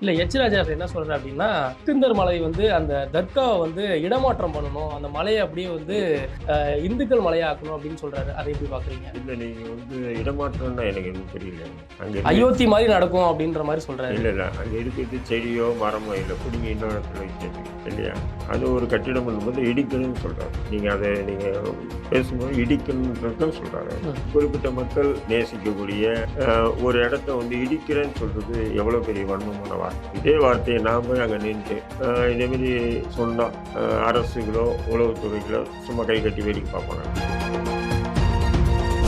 இல்ல எச் ராஜா என்ன சொல்றாரு அப்படின்னா சிக்கந்தர் மலை வந்து அந்த தர்காவை வந்து இடமாற்றம் பண்ணணும். அந்த மலையை அப்படியே வந்து இந்துக்கள் மலையாக்கணும் அப்படின்னு சொல்றாரு. அதை எப்படி பாக்குறீங்க? இல்லை நீங்கள் வந்து இடமாற்றம்னா எனக்கு இன்னும் புரியல அங்கே அயோத்தி மாதிரி நடக்கும் அப்படின்ற மாதிரி சொல்றாரு. இல்லை இல்லை. அங்கே இருக்கிறது செடியோ மரமோ இல்லை பிடிங்க இன்னொரு இடத்துல வைக்கிறது இல்லையா? அது ஒரு கட்டிடம் பண்ணும்போது இடிக்கணும்னு சொல்கிறாரு நீங்கள் அதை நீங்கள் பேசும்போது இடிக்கணுன்றது தான் சொல்கிறாரு ம். குறிப்பிட்ட மக்கள் நேசிக்கக்கூடிய ஒரு இடத்த வந்து இடிக்கிறேன்னு சொல்கிறது எவ்வளோ பெரிய வன்மமான வார்த்தை. இதே வார்த்தையை நான் போய் அங்கே நின்று இதேமாரி சொன்னால் அரசுகளோ உளவுத்துறைகளோ சும்மா கை கட்டி வேடிக்கை பார்ப்பாங்க.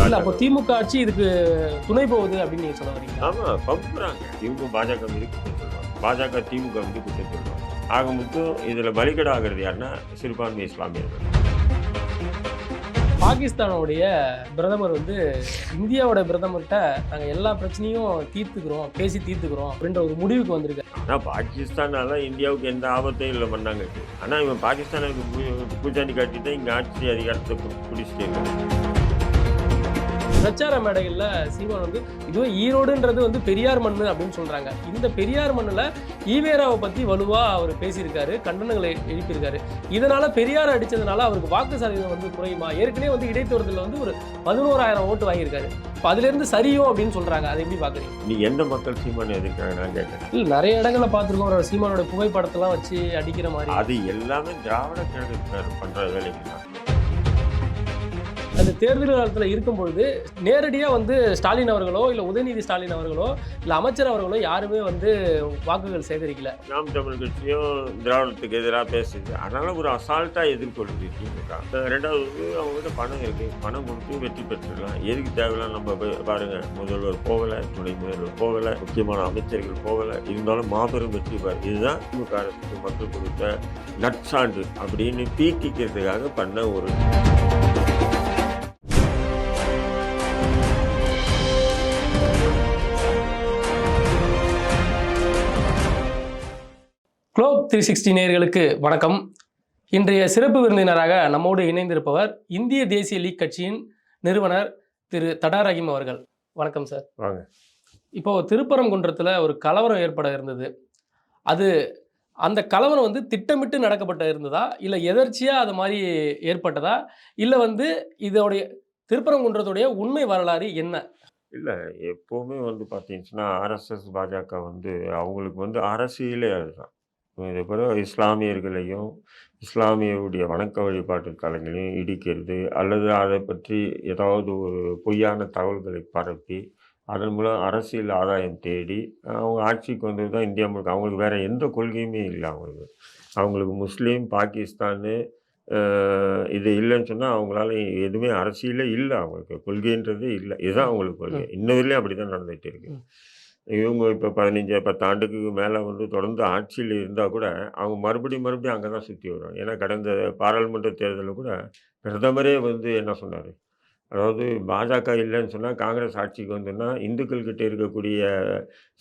இல்ல அப்போ திமுக ஆட்சி இதுக்கு துணை போகுது அப்படின்னு நீங்க சொல்ல வரீங்க ஆமா பம்புறாங்க. இவங்க பாஜக மீது குற்றம் சொல்லுவாங்க. பாஜக திமுக மீது குற்றம் சொல்லுவாங்க. ஆக மொத்தம் இதுல பலிகடா ஆகிறது யாருன்னா சிறுபான்மை இஸ்லாமியர்கள். பாகிஸ்தானோடைய பிரதமர் வந்து இந்தியாவோட பிரதமர்கிட்ட நாங்கள் எல்லா பிரச்சனையும் தீர்த்துக்கிறோம் பேசி தீர்த்துக்கிறோம் அப்படின்ற ஒரு முடிவுக்கு வந்திருக்காரு. ஆனால் பாகிஸ்தானால இந்தியாவுக்கு எந்த ஆபத்தையும் இல்லை பண்ணாங்க. ஆனால் இவன் பாகிஸ்தானுக்கு பூ- காட்டி காட்டிட்டு இங்கே ஆட்சி அதிகாரத்தை பிடிச்சிட்டு இருக்காங்க பிரச்சார மேடைகள்ல சீமான் வந்து இதுவே ஈரோடுன்றது வந்து பெரியார் மண்ணு அப்படின்னு சொல்றாங்க. இந்த பெரியார் மண்ணுல ஈவேராவை பத்தி வலுவா அவர் பேசியிருக்காரு கண்டனங்களை எழுப்பியிருக்காரு. இதனால பெரியார் அடிச்சதுனால அவருக்கு வாக்கு சதவீதம் வந்து குறையுமா? ஏற்கனவே வந்து இடைத்தேர்தலில் வந்து ஒரு பதினோராயிரம் ஓட்டு வாங்கியிருக்காரு. இப்போ அதுல இருந்து சரியும் அப்படின்னு சொல்றாங்க. அதை எப்படி பாக்குறீங்க? நீ எந்த மக்கள் சீமான் கேட்கறேன் இல்ல நிறைய இடங்கள்ல பார்த்துருக்கோம் அவரோட சீமானோட புகைப்படத்தெல்லாம் வச்சு அடிக்கிற மாதிரி. அது எல்லாமே திராவிட கழகத்தினர் பண்ற வேலைகள் தான். அந்த தேர்தல் காலத்தில் இருக்கும் பொழுது நேரடியாக வந்து ஸ்டாலின் அவர்களோ இல்லை உதயநிதி ஸ்டாலின் அவர்களோ இல்லை அமைச்சர் அவர்களோ யாருமே வந்து வாக்குகள் சேகரிக்கல. நாம் தமிழ் கட்சியும் திராவிடத்துக்கு எதிராக பேசுது. அதனால ஒரு அசால்ட்டாக எதிர்கொள்ளுது திமுக ரெண்டாவது அவங்ககிட்ட பணம் இருக்கு. பணம் கொடுத்து வெற்றி பெற்றுடலாம் எதுக்கு தேவையில்லாம் நம்ம பாருங்க. முதல்வர் போகல துணை முதல்வர் போகல முக்கியமான அமைச்சர்கள் போகல. இருந்தாலும் மாபெரும் வெற்றி பாரு. இதுதான் திமுக அரசுக்கு மக்கள் கொடுத்த நற்சான்று அப்படின்னு பீக்கிக்கிறதுக்காக பண்ண ஒரு குளோப் த்ரீ சிக்ஸ்டி நேயர்களுக்கு வணக்கம். இன்றைய சிறப்பு விருந்தினராக நம்மோடு இணைந்திருப்பவர் இந்திய தேசிய லீக் கட்சியின் நிறுவனர் திரு தடா ரஹீம் அவர்கள். வணக்கம் சார். வாங்க. இப்போ திருப்பரங்குன்றத்தில் ஒரு கலவரம் ஏற்பட இருந்தது. அது அந்த கலவரம் வந்து திட்டமிட்டு நடக்கப்பட்ட இருந்ததா? இல்லை எதர்ச்சியாக அது மாதிரி ஏற்பட்டதா? இல்லை வந்து இதோடைய திருப்பரங்குன்றத்துடைய உண்மை வரலாறு என்ன? இல்லை எப்போவுமே வந்து பார்த்தீங்கன்னா ஆர்எஸ்எஸ் பாஜக வந்து அவங்களுக்கு வந்து அரசியலே அதுதான். இதே போல இஸ்லாமியர்களையும் இஸ்லாமியருடைய வணக்க வழிபாட்டு தலங்களையும் இடிக்கிறது அல்லது அதை பற்றி ஏதாவது ஒரு பொய்யான தகவல்களை பரப்பி அதன் மூலம் அரசியல் ஆதாயம் தேடி அவங்க ஆட்சிக்கு வந்தது தான் இந்தியா முழுக்க. அவங்களுக்கு வேற எந்த கொள்கையுமே இல்லை அவங்களுக்கு. அவங்களுக்கு முஸ்லீம் பாகிஸ்தானு இது இல்லைன்னு சொன்னால் அவங்களால எதுவுமே அரசியலே இல்லை அவங்களுக்கு. கொள்கைன்றதே இல்லை. இதுதான் அவங்களுக்கு கொள்கை. இன்ன வரையிலும் அப்படி தான் நடந்துகிட்டு இருக்கு. ம். இவங்க இப்போ பதினஞ்சு பத்து ஆண்டுக்கு மேலே வந்து தொடர்ந்து ஆட்சியில் இருந்தால் கூட அவங்க மறுபடியும் மறுபடியும் அங்கே தான் சுற்றி வருவாங்க. ஏன்னா கடந்த பாராளுமன்ற தேர்தலில் கூட பிரதமரே வந்து என்ன சொன்னார்? அதாவது பாஜக இல்லைன்னு சொன்னால் காங்கிரஸ் ஆட்சிக்கு வந்தோன்னா இந்துக்கள் கிட்டே இருக்கக்கூடிய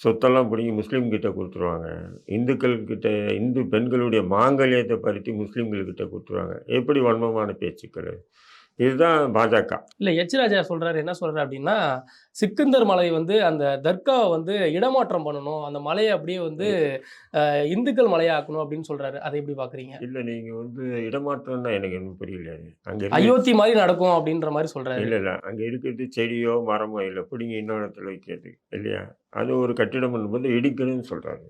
சொத்தெல்லாம் பிடிங்கி முஸ்லீம்கிட்ட கொடுத்துருவாங்க. இந்துக்கள் கிட்ட இந்து பெண்களுடைய மாங்கல்யத்தை பறித்து முஸ்லீம்கள்கிட்ட கொடுத்துருவாங்க. எப்படி வன்மமான பேச்சுக்கள்? இதுதான் பாஜக. இல்லை எச் ராஜா சொல்றாரு என்ன சொல்றாரு அப்படின்னா சிக்கந்தர் மலை வந்து அந்த தர்காவை வந்து இடமாற்றம் பண்ணணும். அந்த மலையை அப்படியே வந்து இந்துக்கள் மலையாக்கணும் அப்படின்னு சொல்றாரு. அதை எப்படி பாக்குறீங்க? இல்லை நீங்கள் வந்து இடமாற்றம்னா எனக்கு இன்னும் புரியல. அங்கே அயோத்தி மாதிரி நடக்கும் அப்படின்ற மாதிரி சொல்றாரு. இல்லை இல்லை. அங்கே இருக்கிறது செடியோ மரமோ இல்லை. பிடிங்க இன்னொரு இடத்துல வைக்கிறது இல்லையா? அது ஒரு கட்டிடம் பண்ணும்போது இடிக்கணும்னு சொல்கிறாரு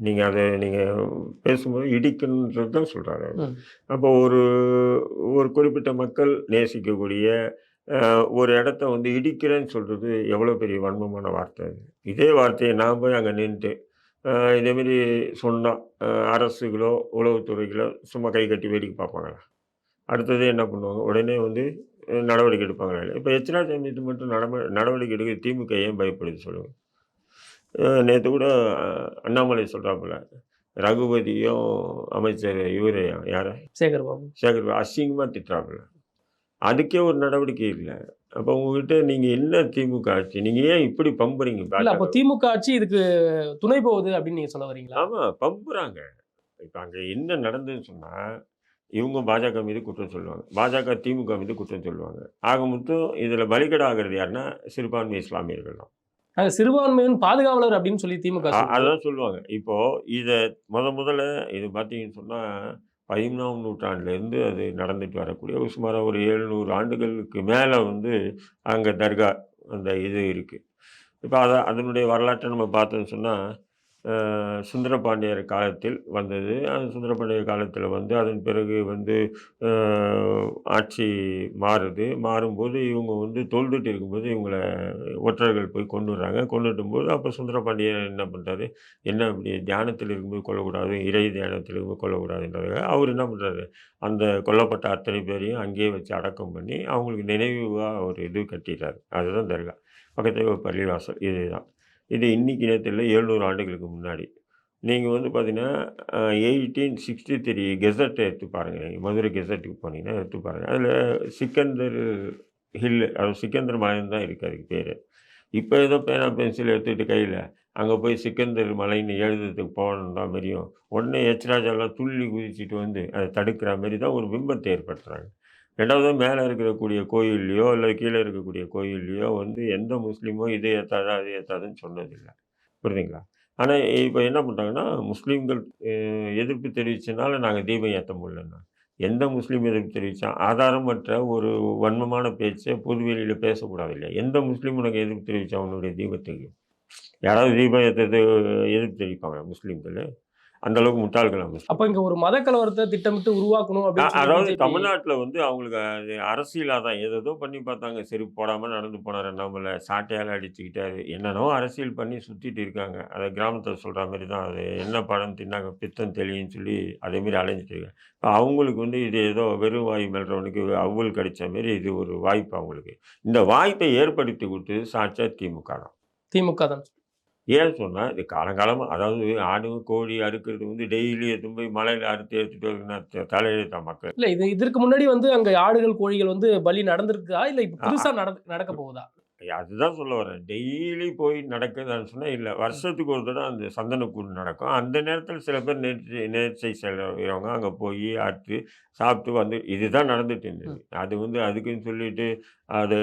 நீங்கள் அதை நீங்கள் பேசும்போது இடிக்கணுன்றது தான் சொல்கிறாரு ம். அப்போ ஒரு ஒரு குறிப்பிட்ட மக்கள் நேசிக்கக்கூடிய ஒரு இடத்த வந்து இடிக்கிறேன்னு சொல்கிறது எவ்வளோ பெரிய வன்மமான வார்த்தை அது. இதே வார்த்தையை நான் போய் அங்கே நின்று இதேமாரி சொன்னால் அரசுகளோ உளவுத்துறைகளோ சும்மா கை கட்டி வேடிக்கை பார்ப்பாங்களா? அடுத்தது என்ன பண்ணுவாங்க? உடனே வந்து நடவடிக்கை எடுப்பாங்களா? இல்லை இப்போ எச்ராஜா மீது மட்டும் நடவ நடவடிக்கை எடுக்க திமுக ஏன் பயப்படுது சொல்லுங்கள் நேற்று கூட அண்ணாமலை சொல்கிறாப்புல ரகுபதியும் அமைச்சர் இவர் யார்? சேகர் பாபு சேகர் அசிங்கமாக திட்டுறாப்புல அதுக்கே ஒரு நடவடிக்கை இல்லை. அப்போ உங்ககிட்ட நீங்கள் என்ன திமுக ஆட்சி? நீங்கள் ஏன் இப்படி பம்புறீங்க? அப்போ திமுக ஆட்சி இதுக்கு துணை போகுது அப்படின்னு நீங்க சொல்ல வரீங்களா? ஆமாம் பம்புறாங்க. இப்போ அங்கே என்ன நடந்ததுன்னு சொன்னால் இவங்க பாஜக மீது குற்றம் சொல்லுவாங்க. பாஜக திமுக மீது குற்றம் சொல்லுவாங்க. ஆக மொத்தம் இதில் பலிகடா ஆகிறது யாருன்னா சிறுபான்மை இஸ்லாமியர்கள் தான். சிறுபான்மையின் பாதுகாவலர் அப்படின்னு சொல்லி திமுக. அதான் சொல்லுவாங்க. இப்போ இத மொத முதல்ல இது பார்த்தீங்கன்னு சொன்னா, 15ஆம் நூற்றாண்டுலேருந்து அது நடந்துட்டு வரக்கூடிய ஒரு சுமாரா ஒரு 700 ஆண்டுகளுக்கு மேல வந்து அங்க தர்கா அந்த இது இருக்கு. இப்ப அத அதனுடைய வரலாற்ற நம்ம பார்த்தோம்னு சொன்னா, அ சுந்தரபாண்டியர் காலத்தில் வந்தது. அந்த சுந்தரபாண்டியர் காலத்தில் வந்து அதன் பிறகு வந்து ஆட்சி மாறுது. மாறும்போது இவங்க வந்து தொழுதுட்டு இருக்கும்போது இவங்கள ஒற்றர்கள் போய் கொண்டு வர்றாங்க. கொண்டுட்டும்போது அப்போ சுந்தரபாண்டியர் என்ன பண்ணுறாரு என்ன அப்படி தியானத்தில் இருக்கும்போது கொல்லக்கூடாது, இறை தியானத்தில் இருக்கும்போது கொல்லக்கூடாதுன்றது அவர் என்ன பண்ணுறாரு அந்த கொல்லப்பட்ட அத்தனை பேரையும் அங்கேயே வச்சு அடக்கம் பண்ணி, அவங்களுக்கு நினைவாக ஒரு இது கட்டிட்டாரு. அதுதான் தர்கா. பக்கத்தில் ஒரு பள்ளிவாசல் இதுதான். இது இன்றைக்கி நேரத்தில் எழுநூறு ஆண்டுகளுக்கு முன்னாடி. நீங்கள் வந்து பார்த்தீங்கன்னா, அ 1863 கெசட் எடுத்து பாருங்கள் நீங்கள் மதுரை கெசட்டுக்கு போனீங்கன்னா எடுத்து பாருங்க. அதில் சிக்கந்தர் ஹில் அது சிக்கந்தர் மலைன்னு தான் இருக்குது அதுக்கு பேர் இப்போ ஏதோ பேனா, பென்சில் எடுத்துக்கிட்டு கையில் அங்கே போய் சிக்கந்தர் மலைன்னு எழுதுறதுக்கு போனோம்னா மாரியும், உடனே எச் ராஜாலாம் துள்ளி குதிச்சுட்டு வந்து அதை தடுக்கிற மாரி தான் ஒரு பிம்பத்தை ஏற்படுத்துகிறாங்க ரெண்டாவது மேலே இருக்கக்கூடிய கோயில்லையோ இல்லை கீழே இருக்கக்கூடிய கோயில்லையோ வந்து எந்த முஸ்லீமோ இது ஏற்றாதா அது ஏற்றாதுன்னு சொன்னதில்லை புரியுதுங்களா? ஆனால் இப்போ என்ன பண்ணுறாங்கன்னா முஸ்லீம்கள் எதிர்ப்பு தெரிவிச்சனால நாங்கள் தீபம் ஏற்ற முடியலன்னா எந்த முஸ்லீம் எதிர்ப்பு தெரிவிச்சான்? ஆதாரமற்ற ஒரு வன்மமான பேச்சை பொதுவெளியில் பேசக்கூடாது இல்லையா? எந்த முஸ்லீம் உனக்கு எதிர்ப்பு தெரிவிச்சான் உன்னுடைய தீபத்துக்கு? யாராவது தீபம் ஏற்றது எதிர்ப்பு தெரிவிப்பாங்களா முஸ்லீம்கள் அந்த அளவுக்கு முட்டாள்களா அப்ப முஸ்லீம்? இங்க ஒரு மத கலவரத்த திட்டமிட்டு உருவாக்கணும் அப்படின்னு அதாவது தமிழ்நாட்டுல வந்து அவங்களுக்கு அது அரசியலா தான் ஏதேதோ பண்ணி பார்த்தாங்க. செருப்பு போடாம நடந்து போனாரு அண்ணாமலை. சாட்டையால அடிச்சுக்கிட்டாரு. என்னென்னவோ அரசியல் பண்ணி சுத்திட்டு இருக்காங்க. அத கிராமத்துல சொல்ற மாரி தான் அது என்ன பழம் தின்னா பித்தம் தெளியும்ன்னு சொல்லி அதே மாரி அலைஞ்சுட்டு இருக்காங்க. இப்ப அவங்களுக்கு வந்து இது ஏதோ வெறும் வாய் மெல்றவனுக்கு அவ்வல் கடிச்ச மாரி இது ஒரு வாய்ப்பு அவங்களுக்கு. இந்த வாய்ப்பை ஏற்படுத்தி குடுத்தது சாட்சா திமுக தான். திமுக தான். ஏன் சொன்னா, இது காலங்காலமா அதாவது ஆடு, கோழி அறுக்கிறது வந்து டெய்லி எடுத்துன்னு போய் மலையில அறுத்து எடுத்துட்டு வரதுன்னா த தலையெழுத்தா மக்கள்? இல்ல இது இதற்கு முன்னாடி வந்து அங்க ஆடுகள், கோழிகள் வந்து பலி நடந்திருக்கா? இல்ல இப்ப அ அ புதுசா நடக் நடக்க போகுதா? அதுதான் சொல்ல வரேன். டெய்லி போய் நடக்குதான்னு சொன்னா இல்ல. வருஷத்துக்கு ஒரு தடவ அந்த சந்தனக்கூடு நடக்கும். அந்த நேரத்தில சில பேர் நேர்ச்சை நேர்ச்சை செய்றவங்க அங்க போய் அறுத்து, சாப்பிட்டு வந்து இதுதான் நடந்துட்டு இருந்தது. அது வந்து அதுக்குன்னு சொல்லிட்டு அது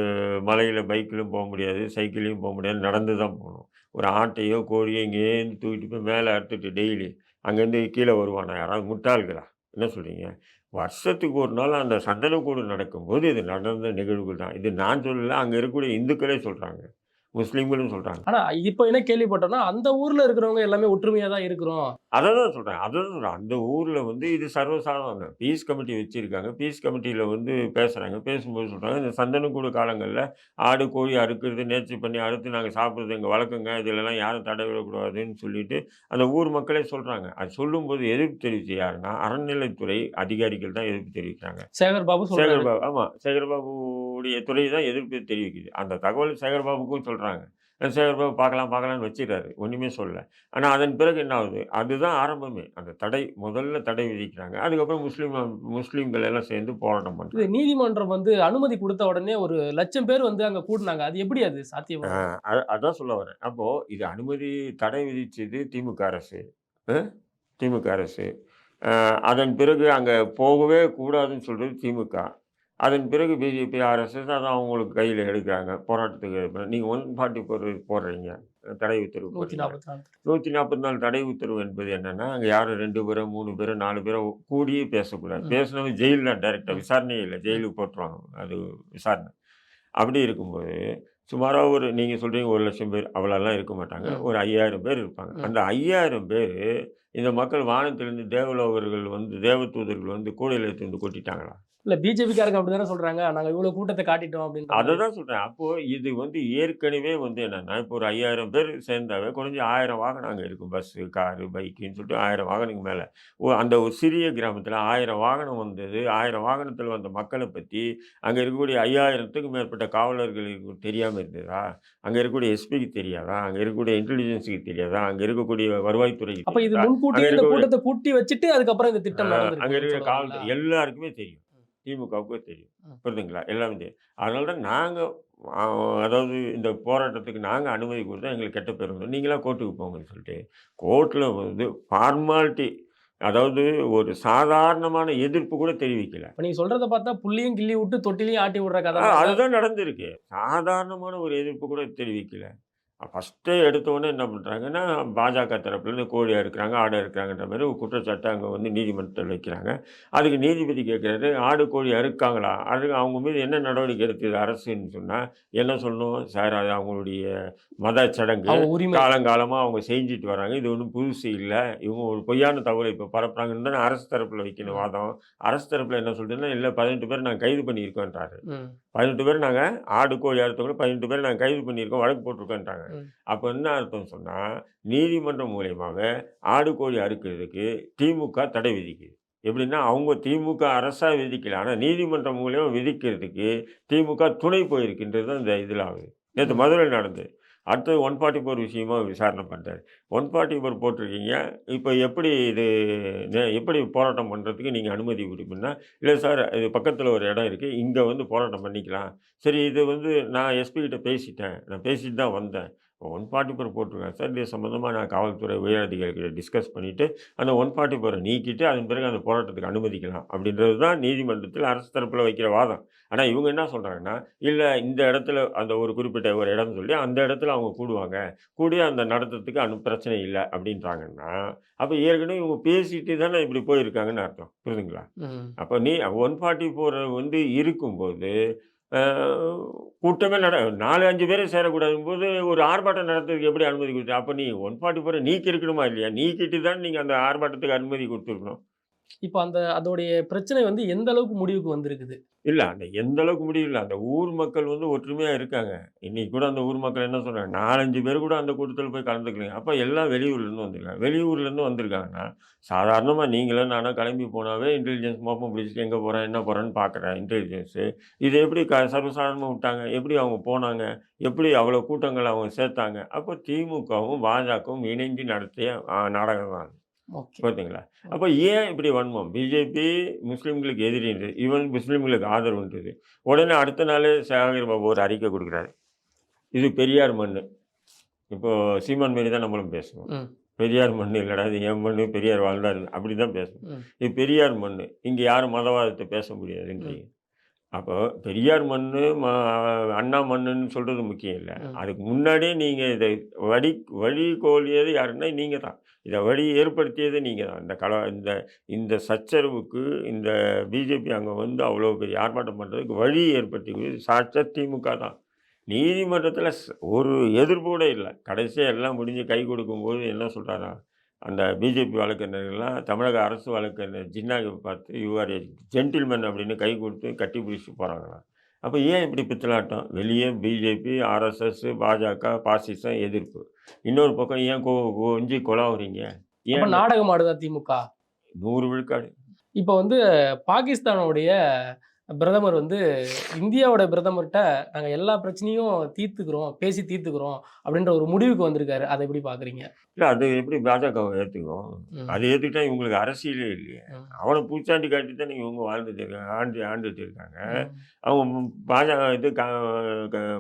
மலையில பைக்லயும் போ முடியாது, சைக்கிள்லயும் போ முடியாது. நடந்து தான் போணும். ஒரு ஆட்டையோ, கோழியோ இங்கேருந்து தூக்கிட்டு போய் மேல அறுத்துட்டு டெய்லி அங்கேருந்து கீழ வருவானா யாராவது முட்டாள்களா? என்ன சொல்றீங்க? வருஷத்துக்கு ஒரு நாள் அந்த சந்தனக்கூடு நடக்கும்போது இது நடந்த நிகழ்வுகள் தான். இது நான் சொல்லலை அங்கே இருக்கக்கூடிய இந்துக்களே சொல்கிறாங்க முஸ்லீம்களும் சொல்றாங்க. ஆனா இப்ப என்ன கேள்விப்பட்டோம்னா, அந்த ஊர்ல இருக்கிறவங்க எல்லாமே ஒற்றுமையா தான் இருக்கிறோம். அததான் சொல்றேன். அததான் சொல்றேன். அந்த ஊர்ல வந்து இது சர்வசாதாரணம். பீஸ் கமிட்டி வச்சிருக்காங்க. பீஸ் கமிட்டியில வந்து பேசுறாங்க. பேசும்போது சொல்றாங்க, இந்த சந்தனக்கூடு காலங்கள்ல ஆடு, கோழி அறுக்கிறது, நேர்ச்சை பண்ணி அறுத்து நாங்க சாப்பிடுறது எங்க வழக்கங்க. இதுலலாம் யாரும் தடை விடக்கூடாதுன்னு சொல்லிட்டு அந்த ஊர் மக்களே சொல்றாங்க. அது சொல்லும்போது எதிர்ப்பு தெரிவிச்சது யாருன்னா, அறநிலைத்துறை அதிகாரிகள் தான் எதிர்ப்பு தெரிவிக்கிறாங்க. சேகர் பாபு சொல்றாரு. சேகர்பாபு ஆமா. சேகர்பாபுவுடைய துறை தான் எதிர்ப்பு தெரிவிக்குது. அந்த தகவல் சேகர்பாபுக்கும் சொல்றாங்க. சேகர்பாபு பார்க்கலாம், பார்க்கலாம்ன்னு வச்சுட்டாரு. ஒண்ணுமே சொல்லல. ஆனா அதன் பிறகு என்ன ஆகுது? அதுதான் ஆரம்பமே. அந்த தடை முதல்ல தடை விதிக்கிறாங்க. அதுக்கப்புறம் முஸ்லீம் முஸ்லீம்கள் எல்லாம் சேர்ந்து போராட்டம் இது பண்றாங்க. நீதிமன்றம் வந்து அனுமதி குடுத்த உடனே ஒரு 1,00,000 பேர் வந்து அங்க கூடுனாங்க. அது எப்படி அது? அ அதான் சொல்ல வரேன். அப்போ இது அனுமதி தடை விதிச்சது திமுக அரசு. திமுக அரசு. அதன் பிறகு அங்க போகவே கூடாதுன்னு சொல்றது திமுக. அதன் பிறகு பிஜேபி, ஆர்எஸ்எஸ் அதான் அவங்களுக்கு கையில எடுக்குறாங்க. போராட்டத்துக்கு நீங்க 144 போடுறீங்க. தடை உத்தரவு போடுறீங்க. 144 144 தடை உத்தரவு என்பது என்னன்னா, அங்க யாரும் 2 பேரோ, 3 பேரோ, 4 பேரோ கூடியே பேசக்கூடாது. ம். பேசுனவன் ஜெயில் தான் டைரக்ட்டா. ம். விசாரணையே இல்ல. ஜெயிலுக்கு போட்டுருவாங்க. அது விசாரணை. அப்படி இருக்கும்போது, சுமாரா ஒரு நீங்க சொல்றீங்க 1,00,000 பேர். அவ்வளோலாம் இருக்க மாட்டாங்க. ஒரு 5,000 பேர் இருப்பாங்க. அந்த 5,000 பேரு இந்த மக்கள் வானத்திலிருந்து தேவலோகர்கள் வந்து தேவதூதர்கள் வந்து கூடையில எடுத்து வந்து கொட்டிட்டாங்களா? இல்ல பிஜேபிக்காரங்க அப்படித்தானே சொல்றாங்க. நாங்க இவ்வளவு கூட்டத்த காட்டிட்டோம் அப்படின்ற மாரி. அததான் சொல்றேன். அப்போ இது வந்து ஏற்கனவே வந்து என்னன்னா, இப்போ ஒரு 5,000 பேர் சேர்ந்தாவே குறைஞ்சது 1000 வாகனம் அங்க இருக்கும். பஸ்ஸு, காரு, பைக்குன்னு சொல்லிட்டு 1000 வாகனத்துக்கு மேல. அந்த ஒரு சிறிய கிராமத்தில 1000 வாகனம் வந்தது. 1000 வாகனத்தில வந்த மக்கள பத்தி அங்க இருக்கக்கூடிய 5000த்துக்கும் மேற்பட்ட காவலர்களுக்கு தெரியாம இருந்ததா? அங்க இருக்கக்கூடிய எஸ்பிக்கு தெரியாதா? அங்க இருக்கக்கூடிய இன்டெலிஜென்ஸ்க்கு தெரியாதா? அங்க இருக்கக்கூடிய வருவாய்த்துறைக்கு அப்ப இது இருக்கக்கூடிய கூட்டத்த கூட்டி வச்சுட்டு அதுக்கப்புறம் இந்த திட்டம் அங்க இருக்கிற? காவல்துறை எல்லாருக்குமே தெரியும். ம். திமுகவுக்கும் தெரியும். புரியுதுங்களா? எல்லாமே தெரியும். அதனால தான் நாங்க அ அதாவது இந்த போராட்டத்துக்கு நாங்க அனுமதி குடுத்தோம். எங்களுக்கு கெட்ட பேர் வந்தது. நீங்கலாம் கோர்ட்டுக்கு போங்கன்னு சொல்லிட்டு. கோர்ட்ல வந்து ஃபார்மாலிட்டி அதாவது ஒரு சாதாரணமான எதிர்ப்பு கூட தெரிவிக்கல. இப்ப நீங்க சொல்றத பார்த்தா புள்ளியும் கிள்ளி விட்டு தொட்டிலையும் ஆட்டி விடுற கதை. அதுதான் நடந்திருக்கு. சாதாரணமான ஒரு எதிர்ப்பு கூட தெரிவிக்கல. ஃபஸ்ட்டே எடுத்தோடனே என்ன பண்ணுறாங்கன்னா பாஜக தரப்புலேருந்து கோழி அறுக்குறாங்க ஆடு அறுக்குறாங்கன்ற மாதிரி ஒரு குற்றச்சாட்டை அங்கே வந்து நீதிமன்றத்தில் வைக்கிறாங்க. அதுக்கு நீதிபதி கேட்குறாரு ஆடு கோழி அறுக்காங்களா? அது அவங்க மீது என்ன நடவடிக்கை எடுத்தது அரசுன்னு சொன்னால் என்ன சொல்லணும்? சார் அது அவங்களுடைய மத சடங்கு. காலங்காலமாக அவங்க செஞ்சுட்டு வராங்க. இது ஒன்றும் புதுசு இல்லை. இவங்க ஒரு பொய்யான தகவலை இப்போ பரப்புறாங்கன்னு தானே அரசு தரப்பில் வைக்கணும் வாதம். அரசு தரப்பில் என்ன சொல்றதுன்னா இல்லை பதினெட்டு பேர் நாங்கள் கைது பண்ணியிருக்கோன்றாரு பதினெட்டு பேர் நாங்கள் ஆடு கோழி அறுத்தவங்க பதினெட்டு பேர் நாங்கள் கைது பண்ணியிருக்கோம் வழக்கு போட்டிருக்கோன்றாங்க. அப்போ என்ன அர்த்தம் சொன்னால் நீதிமன்றம் மூலியமாக ஆடு கோழி அறுக்கிறதுக்கு திமுக தடை விதிக்குது எப்படின்னா அவங்க திமுக அரசாக விதிக்கல ஆனால் நீதிமன்றம் மூலியமாக விதிக்கிறதுக்கு திமுக துணை போயிருக்கின்றது தான் இந்த இதில் ஆகுது நேற்று. மதுரை நடந்தது அடுத்தது ஒன் ஃபார்ட்டி ஃபோர் விஷயமா விசாரணை பண்ணுறாரு ஒன் ஃபார்ட்டி ஃபோர் போட்டிருக்கீங்க. இப்போ எப்படி இது எப்படி போராட்டம் பண்ணுறதுக்கு நீங்கள் அனுமதி கொடுப்பீங்கன்னா இல்லை சார் இது பக்கத்தில் ஒரு இடம் இருக்குது இங்கே வந்து போராட்டம் பண்ணிக்கலாம். சரி இது வந்து நான் எஸ்பிகிட்ட பேசிட்டேன். நான் பேசிட்டு தான் வந்தேன். ஒன் ஃபார்ட்டி ஃபோர் போட்டிருக்கேன் சார் இது சம்மந்தமாக நான் காவல்துறை உயர் அதிகாரிகிட்ட டிஸ்கஸ் பண்ணிவிட்டு அந்த ஒன் ஃபார்ட்டி ஃபோரை நீக்கிட்டு அதன் பிறகு அந்த போராட்டத்துக்கு அனுமதிக்கலாம் அப்படின்றது தான் நீதிமன்றத்தில் அரசு தரப்பில் வைக்கிற வாதம். ஆனால் இவங்க என்ன சொல்கிறாங்கன்னா இல்லை இந்த இடத்துல அந்த ஒரு குறிப்பிட்ட ஒரு இடம் சொல்லி அந்த இடத்துல அவங்க கூடுவாங்க. கூடி அந்த நடத்துறதுக்கு அனு பிரச்சனை இல்லை அப்படின்றாங்கன்னா அப்போ ஏற்கனவே இவங்க பேசிட்டு தானே இப்படி போயிருக்காங்கன்னு அர்த்தம். புரியுதுங்களா. அப்போ நீ ஒன் ஃபார்ட்டி ஃபோர் வந்து இருக்கும்போது கூட்டமே நட நாலு அஞ்சு பேர் சேரக்கூடாதும் போது ஒரு ஆர்ப்பாட்டம் நடத்துறதுக்கு எப்படி அனுமதி கொடுத்து அப்போ நீ ஒன் ஃபார்ட்டி ஃபோரை நீக்கி இருக்கணுமா இல்லையா? நீக்கிட்டு தான் நீங்கள் அந்த ஆர்ப்பாட்டத்துக்கு அனுமதி கொடுத்துருக்கணும். இப்போ அந்த அதோடைய பிரச்சனை வந்து எந்த அளவுக்கு முடிவுக்கு வந்திருக்குது? இல்லை அந்த எந்த அளவுக்கு முடியல அந்த ஊர் மக்கள் வந்து ஒற்றுமையாக இருக்காங்க. இன்னைக்கு கூட அந்த ஊர் மக்கள் என்ன சொல்கிறாங்க நாலஞ்சு பேர் கூட அந்த கூட்டத்தில் போய் கலந்துக்கலைங்க அப்போ எல்லாம் வெளியூர்லேருந்து வந்திருக்காங்க வெளியூர்லேருந்து வந்திருக்காங்கன்னா சாதாரணமாக நீங்களும் நானும் கிளம்பி போனாவே இன்டெலிஜென்ஸ் மோப்பம் பிடிச்சிட்டு எங்கே போகிறேன் என்ன போகிறேன்னு பார்க்குறேன் இன்டெலிஜென்ஸு இது எப்படி க சர்வசாதாரணமாக விட்டாங்க? எப்படி அவங்க போனாங்க? எப்படி அவ்வளோ கூட்டங்களை அவங்க சேர்த்தாங்க? அப்போ திமுகவும் பாஜகவும் இணைந்து நடத்திய நாடகம் தான் பார்த்தீங்களா அப்போ ஏன் இப்படி வன்மம்? பிஜேபி முஸ்லீம்களுக்கு எதிரின்றது இவன் முஸ்லீம்களுக்கு ஆதரவுன்றது உடனே அடுத்த நாள் சாகர் பாபு ஒரு அறிக்கை கொடுக்குறாரு. இது பெரியார் மண் இப்போ சீமான் மாரி தான் நம்மளும் பேசுவோம். பெரியார் மண் இல்லைடா இது என் மண் பெரியார் வாழ்ந்தார் அப்படி தான் பேசுவோம். ம். இது பெரியார் மண் இங்கே யாரும் மதவாதத்தை பேச முடியாதுன்றீங்க. அப்போ பெரியார் மண் ம அண்ணா மண்ணுன்னு சொல்கிறது முக்கியம் இல்லை. அதுக்கு முன்னாடியே நீங்கள் இதை வழி வழி கோலியது யாருன்னா நீங்கள் தான் இதை வழி ஏற்படுத்தியது நீங்கள் தான். இந்த கல இந்த இந்த சச்சரவுக்கு இந்த பிஜேபி அங்கே வந்து அவ்வளோ பெரிய ஆர்ப்பாட்டம் பண்ணுறதுக்கு வழி ஏற்படுத்தியது சாட்சா திமுக தான். நீதிமன்றத்தில் ஒரு எதிர்ப்பு கூட இல்லை. கடைசியாக எல்லாம் முடிஞ்சு கை கொடுக்கும்போது என்ன சொல்கிறாரா அந்த பிஜேபி வழக்கறிஞர்கள்லாம் தமிழக அரசு வழக்கறிஞர் ஜின்னாவை பார்த்து யூஆர் ஜென்டில்மேன் அப்படின்னு கை கொடுத்து கட்டி பிடிச்சி போகிறாங்களாம் அப்போ ஏன் இப்படி பித்தலாட்டம்? வெளியே பிஜேபி ஆர்எஸ்எஸ் பாஜக பாசிசம் எதிர்ப்பு. இன்னொரு பக்கம் ஏன் கொ கொஞ்சி கொலாவுறீங்க? ஏன் நாடகம் ஆடுதா திமுக? நூறு விழுக்காடு. இப்போ வந்து பாகிஸ்தானுடைய பிரதமர் வந்து இந்தியாவோட பிரதமர்கிட்ட நாங்கள் எல்லா பிரச்சனையும் தீர்த்துக்கிறோம் பேசி தீர்த்துக்கிறோம் அப்படின்ற ஒரு முடிவுக்கு வந்திருக்காரு அதை எப்படி பார்க்குறீங்க இல்லை அது எப்படி பாஜகவை ஏற்றுக்கும். அது ஏற்றுக்கிட்டா இவங்களுக்கு அரசியலே இல்லையே. அவனை பூச்சாண்டி காட்டி தான் இவங்க வாழ்ந்துட்டு ஆண்டு ஆண்டுட்டு இருக்காங்க ம். அவங்க பாஜக இது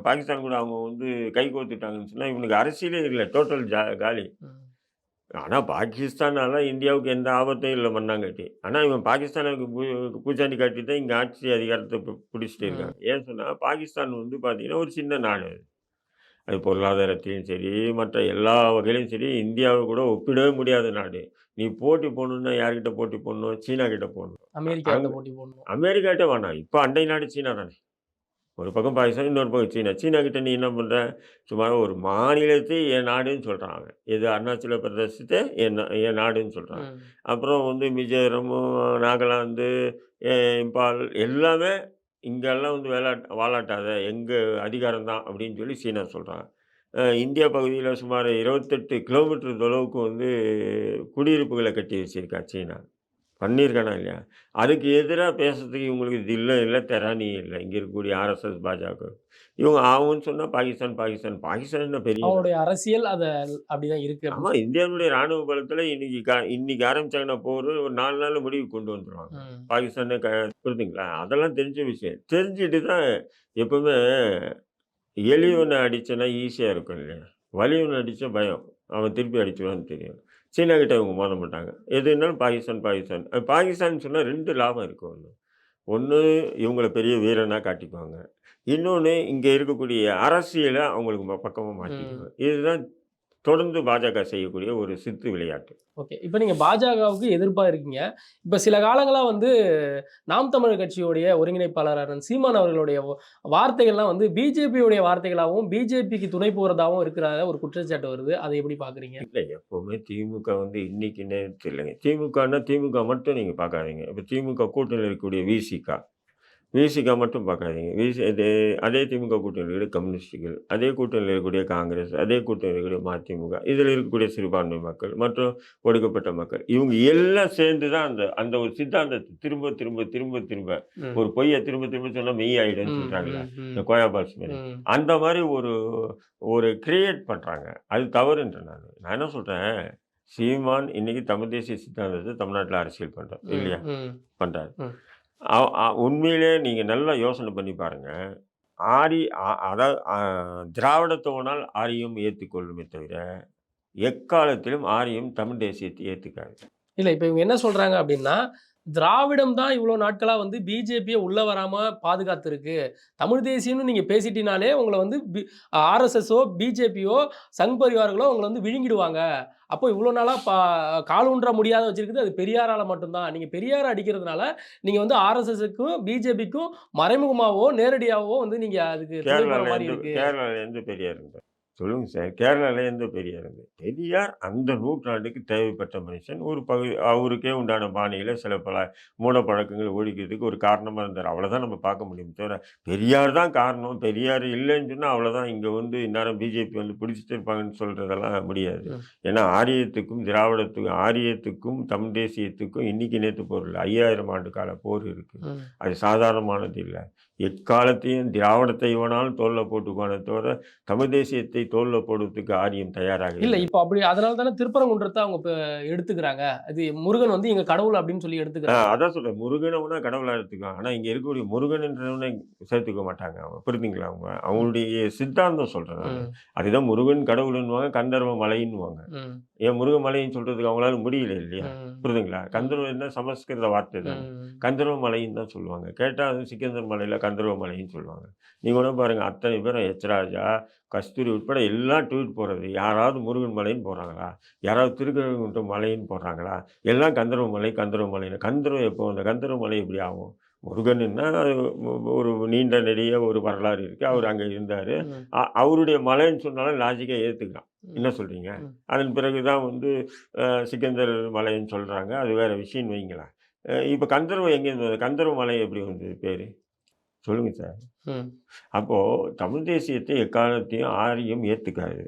பாகிஸ்தான் கூட அவங்க வந்து கை கோர்த்துட்டாங்கன்னு சொன்னால் இவனுக்கு அரசியலே இல்லை டோட்டல் ஜா காலி. ஆனால் பாகிஸ்தானால இந்தியாவுக்கு எந்த ஆபத்தும் இல்லை மண்ணாங்கட்டி ஆனால் இவன் பாகிஸ்தானுக்கு பூச்சாண்டி காட்டி தான் இங்கே ஆட்சி அதிகாரத்தை பிடிச்சிட்டு இருக்காங்க ஏன் சொன்னால் பாகிஸ்தான் வந்து பார்த்தீங்கன்னா ஒரு சின்ன நாடு அது. அது பொருளாதாரத்திலையும் சரி மற்ற எல்லா வகையிலும் சரி இந்தியாவை கூட ஒப்பிடவே முடியாத நாடு. நீ போட்டி போடணுன்னா யார்கிட்ட போட்டி போடணும்? சீனா கிட்ட போடணும். அமெரிக்காவில் அங்க- போட்டி போடணும். அமெரிக்காட்டே வேணாம். இப்போ அண்டை நாடு சீனா தானே. ஒரு பக்கம் பாகிஸ்தான் இன்னொரு பக்கம் சீனா. சீனா கிட்ட நீ என்ன பண்ணுற சுமார் ஒரு மாநிலத்தை என் நாடுன்னு சொல்கிறான் அவன் இது அருணாச்சல பிரதேசத்தை என் என் நாடுன்னு சொல்கிறான் ம். அப்புறம் வந்து மிஜோரம் நாகாலாந்து இம்பால் எல்லாமே இங்கெல்லாம் வந்து வேலா வாலாட்டாத எங்கள் அதிகாரம் தான் அப்படின்னு சொல்லி சீனா சொல்கிறான் இந்தியா பகுதியில் சுமார் இருபத்தெட்டு கிலோமீட்டர் தொலைவுக்கு வந்து குடியிருப்புகளை கட்டி வச்சிருக்கா சீனா. பண்ணியிருக்கானா இல்லையா? அதுக்கு எதிராக பேசுறதுக்கு இவங்களுக்கு தில்லை இல்லை தெரானி இல்லை. இங்கே இருக்கக்கூடிய ஆர்எஸ்எஸ் பாஜக. இவங்க ஆகும்னு சொன்னால் பாகிஸ்தான் பாகிஸ்தான். பாகிஸ்தான் என்ன பெரிய அவங்களுடைய அரசியல் அதை அப்படிதான் இருக்கு ஆமாம் இந்தியாவுடைய ராணுவ பலத்தில் இன்னைக்கு கா இன்னைக்கு ஆரம்பிச்சாங்கன்னா போர் ஒரு நாலு நாள் முடிவு கொண்டு வந்துடுவாங்க. பாகிஸ்தானே க புரியுதுங்களா அதெல்லாம் தெரிஞ்ச விஷயம். தெரிஞ்சுட்டு தான் எப்பவுமே எளியவனை அடிச்சேன்னா ஈஸியாக இருக்கும் இல்லையா? வலியவனை அடித்தா பயம். அவன் திருப்பி அடிச்சுவான்னு தெரியும். சீனா கிட்ட இவங்க மோத மாட்டாங்க எது இருந்தாலும் பாகிஸ்தான் பாகிஸ்தான். பாகிஸ்தான் சொன்னால் ரெண்டு லாபம் இருக்கும் ஒன்று ஒன்று இவங்களை பெரிய வீரனாக காட்டிக்குவாங்க. இன்னொன்னு இங்க இருக்கக்கூடிய அரசியல அவங்களுக்கு ம பக்கமா மாத்திக்கணும். இதுதான் தொடர்ந்து பாஜக செய்யக்கூடிய ஒரு சித்து விளையாட்டு. ஓகே. இப்ப நீங்க பாஜகவுக்கு எதிர்ப்பா இருக்கீங்க. இப்ப சில காலங்களா வந்து நாம் தமிழர் கட்சியுடைய ஒருங்கிணைப்பாளரான சீமான் அவர்களுடைய வார்த்தைகள்லாம் வந்து பிஜேபியுடைய வார்த்தைகளாவும், பிஜேபிக்கு துணை போறதாவும் இருக்கிறதா ஒரு குற்றச்சாட்டு வருது. அதை எப்படி பார்க்குறீங்க? இல்ல எப்பவுமே திமுக வந்து இன்னைக்கு நேத்து இல்லைங்க. திமுகன்னா திமுக மட்டும் நீங்க பார்க்காதீங்க. இப்ப திமுக கூட்டணியில இருக்கக்கூடிய விசிக. விசிக மட்டும் பார்க்காதீங்க. விசி இது அதே திமுக கூட்டணியில இருக்கக்கூடிய கம்யூனிஸ்டுகள், அதே கூட்டணியில இருக்கக்கூடிய காங்கிரஸ், அதே கூட்டணியில இருக்கக்கூடிய மதிமுக, இதில இருக்கக்கூடிய சிறுபான்மை மக்கள் மற்றும் ஒடுக்கப்பட்ட மக்கள். இவங்க எல்லாம் சேர்ந்து தான் அந்த அந்த ஒரு சித்தாந்தத்த திரும்ப திரும்ப திரும்ப திரும்ப. ஒரு பொய்ய திரும்ப திரும்ப சொன்னா மெய். ம், ம். இந்த கோயா பால்ஸ் மாரி. அந்த மாரி ஒரு ஒரு கிரியேட் பண்றாங்க. அது தவறுன்றேன் நானு. நான் என்ன சொல்றேன், சீமான் இன்னைக்கு தமிழ் தேசிய சித்தாந்தத்த தமிழ்நாட்டுல அரசியல் பண்றார். ம், இல்லையா? ம். பண்றாரு. அ உண்மையிலே நீங்கள் நல்லா யோசனை பண்ணி பாருங்கள் ஆரி அ அதாவது அ திராவிடத்தோனால் ஆரியம் ஏற்றுக்கொள்ளுமே தவிர, எக்காலத்திலும் ஆரியம் தமிழ் தேசியத்தை ஏத்துக்காது. இல்ல இப்ப இவங்க என்ன சொல்றாங்க அப்படின்னா, திராவிடம் தான் இவ்வளோ நாட்களா வந்து பிஜேபிய உள்ள வராம பாதுகாத்திருக்கு. தமிழ் தேசியம்னு நீங்க பேசிட்டீனாலே உங்கள வந்து பி ஆர்எஸ்எஸோ, பிஜேபியோ, சங் பரிவார்களோ உங்கள வந்து விழுங்கிடுவாங்க. அப்போ இவ்வளோ நாளா பா கால் ஊன்ற முடியாத வச்சிருக்குது அது பெரியாரால மட்டும் தான். நீங்க பெரியார அடிக்கிறதுனால, நீங்க வந்து ஆர்எஸ்எஸ்ஸுக்கும், பிஜேபிக்கும் மறைமுகமாவோ, நேரடியாவோ வந்து நீங்க அதுக்கு எந்த இருக்கு. பெரியார் இருந்தார்? சொல்லுங்க சார். கேரளால எந்த பெரியார்? பெரியார் அந்த நூற்றாண்டுக்கு தேவைப்பட்ட மனுஷன். ஒரு பகுதி அவருக்கே உண்டான பாணியில சில பல மூடப்பழக்கங்கள ஒழிக்கிறதுக்கு ஒரு காரணமா இருந்தார். அவ்வளோதான் நம்ம பார்க்க முடியுமே தவிர, பெரியார் தான் காரணம். பெரியார் இல்லைன்னு சொன்னா அவ்வளோதான் இங்க வந்து இந்நேரம் பிஜேபி வந்து பிடிச்சிட்டு இருப்பாங்கன்னு சொல்றதெல்லாம் முடியாது. ஏன்னா ஆரியத்துக்கும், திராவிடத்துக்கும் ஆரியத்துக்கும், தமிழ் தேசியத்துக்கும் இன்னைக்கு நேத்து போர் இல்ல. 5000 ஆண்டு கால போர் இருக்கு. ம். அது சாதாரணமானது இல்ல. எக்காலத்தையும் திராவிடத்தை வேணாலும் தோள்ல போட்டுக்குவானே தவிர, தமிழ் தேசியத்தை தோள்ல போடுறதுக்கு ஆரியம் தயாராக இல்ல. இப்ப அப்படி அதனால தானே திருப்பரங்குன்றத்த அவங்க இப்ப எடுத்துக்கிறாங்க. அது முருகன் வந்து எங்க கடவுள் அப்படின்னு சொல்லி எடுத்துக்கிறாங்க. அதான் சொல்றேன். முருகன வேணா கடவுளா எடுத்துக்குவான். ஆனா இங்க இருக்கக்கூடிய முருகன்றவன சேர்த்துக்க மாட்டாங்க அவங்க. புரியுதுங்களா அவங்க? அவங்களுடைய சித்தாந்தம். ம். அதுதான் முருகன் கடவுளுன்னுவாங்க, கந்தர்வ மலைன்னுவாங்க. ஏன் முருக மலைன்னு சொல்றதுக்கு அவங்களால முடியல இல்லையா? ம். புரியுதுங்களா? கந்தர்வன்னா சமஸ்கிருத வார்த்தை தானே. கந்தர்வ மலைன்னு தான் சொல்லுவாங்க. கேட்டா அது சிக்கந்தர் மலையில கந்தர்வ மலைன்னு சொல்லுவாங்க. நீங்க வேணா பாருங்க அத்தனை பேரும் எச்ராஜா, கஸ்தூரி உட்பட எல்லாம் ட்வீட் போடுறது. யாராவது முருகன் மலைன்னு போடுறாங்களா? யாராவது திருக்கழுகுன்றம் மலைன்னு போடுறாங்களா? எல்லாம் கந்தர்வ மலை, கந்தர்வ மலைன்னு. கந்தர்வம் எப்போ அந்த கந்தர்வ மலை எப்படி ஆகும்? முருகன்னா ஒரு நீண்ட நெடிய ஒரு வரலாறு இருக்கு. அவர் அங்க இருந்தாரு. அவருடைய மலைன்னு சொன்னாலும் லாஜிக்கா ஏத்துக்கலாம். என்ன? ம். அதன் பிறகு தான் வந்து சிக்கந்தர் மலைன்னு சொல்றாங்க. அது வேற விஷயம்னு வைங்களேன். இப்ப கந்தர்வம் எங்கேருந்து வந்தது? கந்தர்வ மலை எப்படி வந்தது பேரு? சொல்லுங்க சார். ம். அப்போ தமிழ் தேசியத்தை எக்காலத்தையும் ஆரியம் ஏத்துக்காது.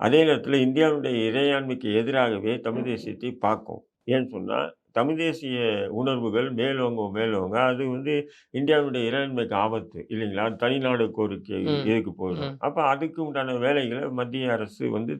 அதே நேரத்தில இந்தியாவுடைய இறையாண்மைக்கு எதிராகவே தமிழ் தேசியத்தை பார்க்கும். ஏன்னு சொன்னா, தமிழ் தேசிய உணர்வுகள் மேலோங்க மேலோங்க அது வந்து இந்தியாவுடைய இறையாண்மைக்கு ஆபத்து இல்லைங்களா? தனிநாடு கோரிக்கை. இதுக்கு போயிடும். அப்ப அதுக்கு உண்டான வேலைகள மத்திய அரசு வந்து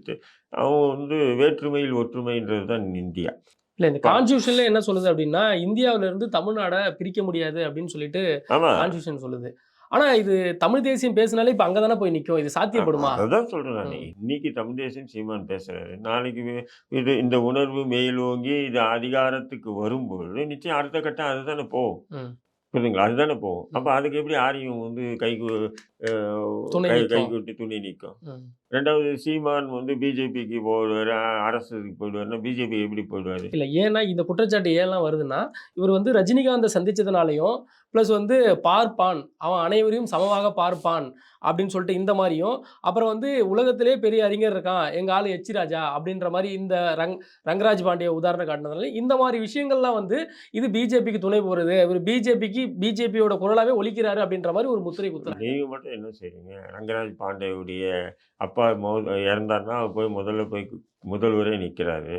அவங்க வந்து வேற்றுமையில் ஒற்றுமைன்றது தான் இந்தியா. இல்ல இந்த ப கான்ஸ்டிடியூஷன்ல என்ன சொல்லுது அப்படின்னா, இந்தியாவுல இருந்து தமிழ்நாட பிரிக்க முடியாது அப்படின்னு சொல்லிட்டு ஆமா. கான்ஸ்டிடியூஷன் சொல்லுது. ஆனா இது தமிழ் தேசியம் பேசினாலே இப்ப அங்க தானே போய் நிக்கும். இது சாத்தியப்படுமா? அததான் சொல்றேன் நானு. இன்னைக்கு தமிழ் தேசியம் சீமான் பேசுறாரு. நாளைக்கு இது இந்த உணர்வு மேலோங்கி இது அதிகாரத்துக்கு வரும்பொழுது, நிச்சயம் அடுத்த கட்டம் அதுதானே போகும். புரியுதுங்களா? அதுதானே போகும். அப்ப. அதுக்கு எப்படி ஆரியம் வந்து கை நிக்கும். கைகூட்டி துணை நிக்கும்? 2வது சீமான் வந்து பிஜேபிக்கு போடுவாரு, ஆர்எஸ்எஸ்க்கு போயிடுவாருன்னா, பிஜேபி எப்படி போயிடுவாரு? இல்ல ஏன்னா இந்த குற்றச்சாட்டு ஏன்லாம் வருதுன்னா, இவர் வந்து ரஜினிகாந்த சந்திச்சதுனாலயும், பிளஸ் வந்து பார்ப்பான். அவன் அனைவரையும் சமமாக பார்ப்பான். அப்படின்னு சொல்லிட்டு இந்த மாரியும், அப்புறம் வந்து உலகத்திலேயே பெரிய அறிஞர் இருக்கான். எங்க ஆளு எச். ராஜா அப்படின்ற மாரி இந்த ரங் ரங்கராஜ் பாண்டிய உதாரணம் காட்டுனதுனால, இந்த மாரி விஷயங்கள்லாம் வந்து இது பிஜேபிக்கு துணை போறது. இவரு பிஜேபிக்கு பிஜேபியோட குரலாவே ஒலிக்கிறாரு அப்படின்ற மாரி ஒரு முத்திரை குத்துறாங்க. நீங்க மட்டும் என்ன செய்றீங்க? ரங்கராஜ் பாண்டேவுடைய அப்பா மொ இறந்தாருன்னா, அவர் போய் முதல்ல போய் முதல்வரே நிக்கிறாரு.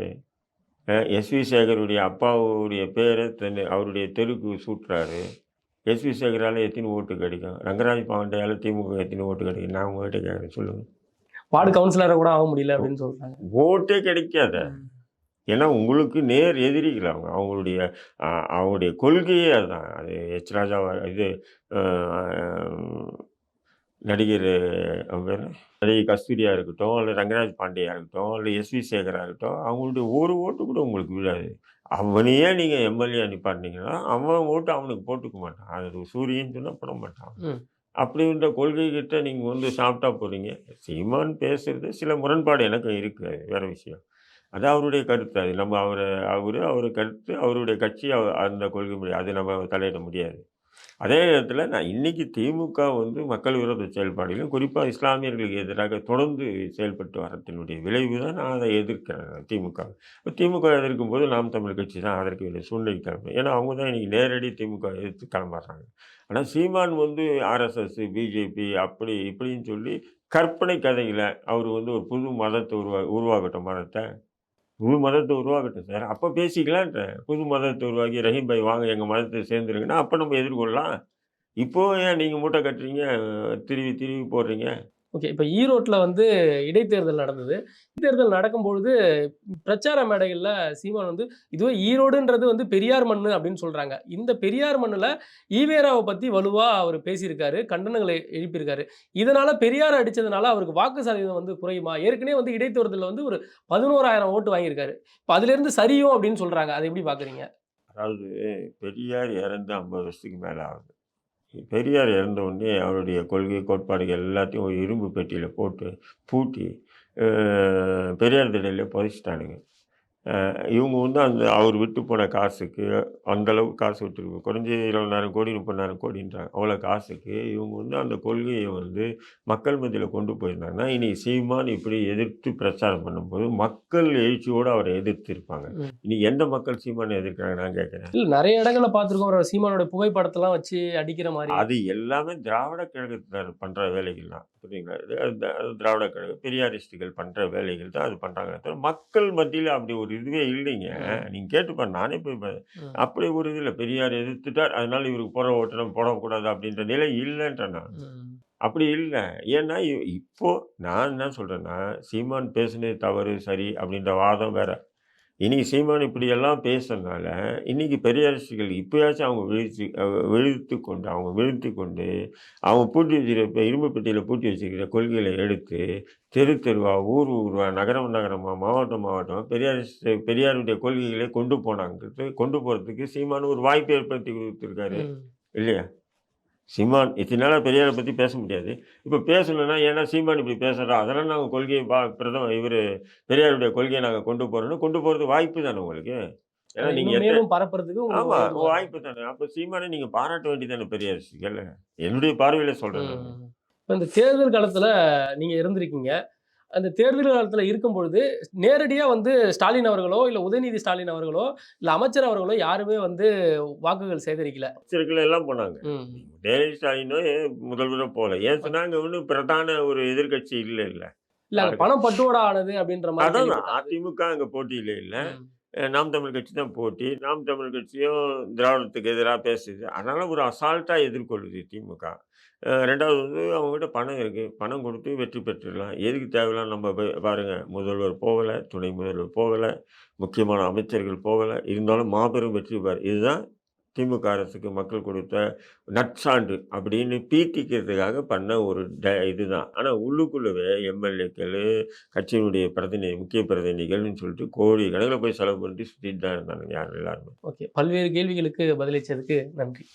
அ எஸ்.வி. சேகருடைய அப்பாவுடைய பேர தன்னு அவருடைய தெருக்கு சூட்டுறாரு. எஸ்.வி. சேகரால எத்தனை ஓட்டு கிடைக்கும்? ரங்கராஜ் பாண்டேயால திமுக எத்தனை ஓட்டு கிடைக்கும்? நான் உங்ககிட்ட கேட்கிறேன் சொல்லுங்க. வார்டு கவுன்சிலரா கூட ஆக முடியல அப்படின்னு சொல்றாங்க. ஓட்டே கிடைக்காதே. ஏன்னா உங்களுக்கு நேர் எதிரிகள் அவங்க. அவங்களுடைய அவங்களுடைய கொள்கையே அதான். அது எச். ராஜாவா இது நடிகர் பேரு? நடிகை கஸ்தூரியா இருக்கட்டும், இல்ல ரங்கராஜ் பாண்டியா இருக்கட்டும், இல்ல எஸ்.வி. சேகரா இருக்கட்டும், அவங்களுடைய ஒரு ஓட்டு கூட உங்களுக்கு விழாது. அவனையே நீங்க எம்.எல்.ஏ நிப்பாட்னீங்கன்னா, அவன் ஓட்டு அவனுக்கு போட்டுக்க மாட்டான். அது சூரியன்னு சொன்னா போட மாட்டான். அப்படின்ற கொள்கைகிட்ட நீங்க வந்து சாப்பிட்டா போறீங்க. சீமான் பேசுறது சில முரண்பாடு எனக்கும் இருக்கு. அது வேற விஷயம். அது அவருடைய கருத்து. அது நம்ம அவர அவரு, அவரு கருத்து, அவருடைய கட்சி அந்த கொள்கை முடி அது நம்ம தலையிட முடியாது. அதே நேரத்தில் நான் இன்னைக்கு திமுக வந்து மக்கள் விரோத செயல்பாடுகளும் குறிப்பாக இஸ்லாமியர்களுக்கு எதிராக தொடர்ந்து செயல்பட்டு வரத்தினுடைய விளைவு தான் நான் அதை எதிர்க்கிறேன் திமுக. இப்போ திமுக எதிர்க்கும்போது நாம் தமிழ் கட்சி தான் அதற்கு வேண்டிய சூழ்நிலை கிளம்பு ஏன்னா, அவங்க தான் இன்றைக்கி நேரடி திமுக எதிர்த்து கிளம்புறாங்க. ஆனால் சீமான் வந்து ஆர்எஸ்எஸ், பிஜேபி அப்படி இப்படின்னு சொல்லி கற்பனை கதைகளை அவர் வந்து ஒரு புது மதத்தை உருவா உருவாகட்டும் மதத்தை புது மதத்தை உருவாக்கட்டும் சார். அப்போ பேசிக்கலான்றேன். புது மதத்தை உருவாக்கி ரஹீம் பாய் வாங்க எங்கள் மதத்தை சேர்ந்துருங்கன்னா, அப்போ நம்ம எதிர்கொள்ளலாம். இப்போ ஏன் நீங்கள் மூட்டை கட்டுறீங்க? திருவி திருவி போடுறீங்க? ஓகே. இப்போ ஈரோட்டில் வந்து இடைத்தேர்தல் நடந்தது. இடைத்தேர்தல் நடக்கும்பொழுது பிரச்சார மேடைகளில் சீமான் வந்து, இதுவே ஈரோடுன்றது வந்து பெரியார் மண்ணு அப்படின்னு சொல்கிறாங்க இந்த பெரியார் மண்ணில் ஈவேராவை பற்றி வலுவாக அவர் பேசியிருக்காரு. கண்டனங்களை எழுப்பியிருக்காரு. இதனால் பெரியார் அடித்ததுனால அவருக்கு வாக்கு சதவீதம் வந்து குறையுமா? ஏற்கனவே வந்து இடைத்தேர்தலில் வந்து ஒரு 11,000 ஓட்டு வாங்கியிருக்காரு. இப்போ அதுலேருந்து சரியும் அப்படின்னு சொல்கிறாங்க அதை எப்படி பார்க்குறீங்க? அதாவது பெரியார் இறந்து 50 வருஷத்துக்கு மேலே ஆகுது. பெரியார் இறந்த உடனே அவருடைய கொள்கை, கோட்பாடுகள் எல்லாத்தையும் ஒரு இரும்பு பெட்டியில் போட்டு பூட்டி, பெரியார் திடல்ல புதைச்சிட்டானுங்க இவங்க வந்து அந்த அவர் விட்டு போன காசுக்கு, அந்த அளவுக்கு காசு விட்டுருக்கு. குறைஞ்சது 20,000 கோடி, 30,000 கோடின்றாங்க. அவ்வளோ காசுக்கு இவங்க வந்து அந்த கொள்கைய வந்து மக்கள் மத்தியில கொண்டு போயிருந்தாங்கன்னா, இன்னைக்கு சீமான் இப்படி எதிர்த்து பிரச்சாரம் பண்ணும்போது, மக்கள் எழுச்சியோட அவர எதிர்த்து இருப்பாங்க. இன்னைக்கு எந்த மக்கள் சீமான எதிர்க்கிறாங்க நான் கேட்கிறேன். இல்ல நெறைய இடங்கள்ல பார்த்துருக்கோம். ஒரு சீமானோட புகைப்படத்தெல்லாம் வச்சு அடிக்கிற மாரி. அது எல்லாமே திராவிட கழகத்தினர் பண்ற வேலைகள் தான். இது அது திராவிட கழகம், பெரியாரிஸ்டுகள் பண்ற வேலைகள் தான் அது பண்றாங்களே தவிர, மக்கள் மத்தியில அப்படி ஒரு இதுவே இல்லைங்க. ம். நீங்க கேட்டு பாருங்க. நானே போய். அப்படி ஒரு இது இல்ல. பெரியார் எதிர்த்துட்டார். அதனால இவருக்கு போடுற ஓட்ட நம்ம போடக்கூடாது அப்படின்ற நிலை இல்லன்றேன் நான். அப்படி இல்ல. ஏன்னா இ இப்போ நான் என்ன சொல்றேன்னா, சீமான் பேசினது தவறு, சரி அப்படின்ற வாதம் வேற. இன்னைக்கு சீமான் இப்படியெல்லாம் பேசுனனால, இன்னைக்கு பெரியாரிஸ்டுகள் இப்பயாச்சும் அவங்க விழிச்சு அ விழித்துக் கொண்டு அவங்க விழித்துக் கொண்டு, அவங்க பூட்டி வச்சிருக்க இரும்பு பெட்டியில பூட்டி வச்சிருக்கிற கொள்கைகள எடுத்து, தெரு தெருவா, ஊர் ஊரா, நகரம் நகரமா, மாவட்டம் மாவட்டமா பெரியாரிஸ்ட் பெரியாருடைய கொள்கைகளை கொண்டு போனாங்கிறது கொண்டு போறதுக்கு சீமான் ஒரு வாய்ப்பை ஏற்படுத்தி குடுத்துருக்காரு. இல்லையா? சீமான் இத்தன நாளா பெரியார பத்தி பேச முடியாது. இப்ப பேசணும்னா, ஏன்னா சீமான் இப்படி பேசுறான். அதனால நாங்க கொள்கைய பா பிரதம இவரு பெரியாருடைய கொள்கைய நாங்க கொண்டு போறோம்னு கொண்டு போறதுக்கு வாய்ப்பு தானே உங்களுக்கு. ஏன்னா அத நீங்க இன்னும் எத்த மேலும் பரப்புறதுக்கு உங்களுக்கு ஆமா. ஏதுவா வாய்ப்பு தானே. அப்ப சீமான நீங்க பாராட்ட வேண்டியது தானே பெரியாரிஸ்டுகள். என்னுடைய பார்வையில. ம். இப்ப இந்த தேர்தல் காலத்துல நீங்க இருந்திருக்கீங்க. அந்த தேர்தல் காலத்துல இருக்கும்பொழுது, நேரடியா வந்து ஸ்டாலின் அவர்களோ, இல்ல உதயநிதி ஸ்டாலின் அவர்களோ, இல்ல அமைச்சர் அவர்களோ யாருமே வந்து வாக்குகள் சேகரிக்கல. அமைச்சர்கள் எல்லாம் போனாங்க. உதயநிதி ஸ்டாலினோ முதல்வரோ போல. ஏன் சொன்னா அங்க ஒண்ணும் பிரதான ஒரு எதிர்க்கட்சி இல்லல்ல. இல்ல அங்க பணம் பட்டுவாடா ஆனது அப்படின்ற கேள்விப்பட்டேன். அதிமுக அங்க போட்டியில இல்ல. நாம் தமிழ் கட்சி தான் போட்டி. நாம் தமிழ் கட்சியும் திராவிடத்துக்கு எதிராக பேசுது. அதனால் ஒரு அசால்ட்டாக எதிர்கொள்ளுது திமுக. ரெண்டாவது வந்து அவங்ககிட்ட பணம் இருக்குது பணம் கொடுத்து வெற்றி பெற்றுடலாம். எதுக்கு தேவையில்லாம் நம்ம பாருங்கள் பாருங்க முதல்வர் போகலை துணை முதல்வர் போகலை முக்கியமான அமைச்சர்கள் போகலை இருந்தாலும் மாபெரும் வெற்றி பெறு இதுதான் திமுக அரசுக்கு மக்கள் கொடுத்த நற்சான்று அப்படின்னு பீத்திக்கிறதுக்காக பண்ண ஒரு ட இதுதான். ஆனால் உள்ளுக்குள்ளவே எம்எல்ஏக்கள் கட்சியினுடைய பிரதிநிதி முக்கிய பிரதிநிதிகள்னு சொல்லிட்டு கோடி கணக்கில் போய் செலவு பண்ணிட்டு சுற்றிட்டு தான் இருந்தாங்க யாரும் எல்லாருமே. ஓகே. பல்வேறு கேள்விகளுக்கு பதிலளித்ததுக்கு நன்றி.